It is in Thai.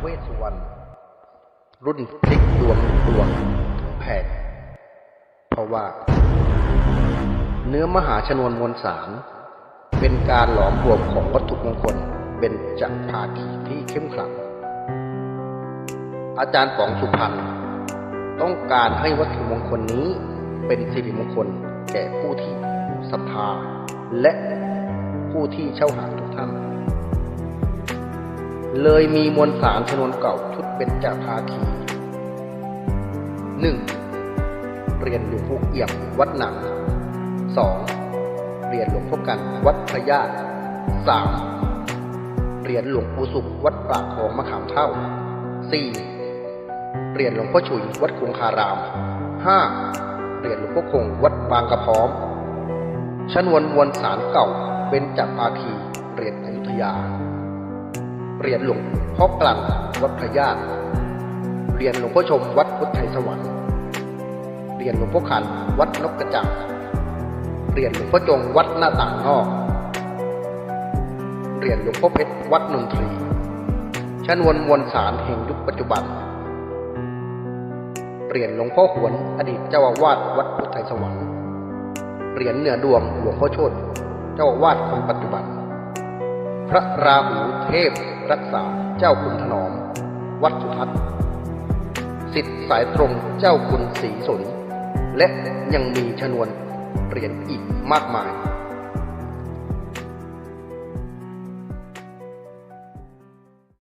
เวสสุวรรณรุ่นพลิกดวงดวงแผ่นเพราะว่า เนื้อมหาชนวนมวลสารเป็นการหลอมรวมของวัตถุมงคลเป็นจักรภาคีที่เข้มขลัง อาจารย์ป๋องสุพรรณต้องการให้วัตถุมงคลนี้เป็นสิริมงคลแก่ผู้ที่ศรัทธาและผู้ที่เช่าหาทุกท่าน เลยมีมวลสารชนวนเก่าชุดเป็นจาภาคีหนึ่งเรียนหลวงพ่อเอี่ยมวัดหนังสองเรียนหลวงพ่อกันวัดพระญาติสามเรียนหลวงปู่สุขวัดปากคลองมะขามเท่าสี่เรียนหลวงพ่อฉุยวัดคงคารามห้าเรียนหลวงพ่อคงวัดบางกระพร้อม ชนวนมวลสารเก่าเป็นจักรภาคีเรียนอยุธยา เรียนหลวงพ่อกลั่นวัดพระญาติเรียนหลวงพ่อชมวัดพุทธไทยสวรรค์เรียนหลวงพ่อขันวัดนกกระจาบเรียนหลวงพ่อจงวัดหน้าต่างนอกเรียนหลวงพ่อเพชรวัดนนทรีชนวนมวลสารแห่งยุคปัจจุบันเรียนหลวงพ่อหวนอดีตเจ้าอาวาสวัดพุทธไทยสวรรค์เหรียญเหนือดวงหลวงพ่อชตเจ้าอาวาสคนปัจจุบัน พระราหูเทพรักษาเจ้าคุณถนอม วัดสุทัศน์สิทธิ์สายตรงเจ้าคุณศรีสน และยังมีชนวนเหรียญอีกมากมาย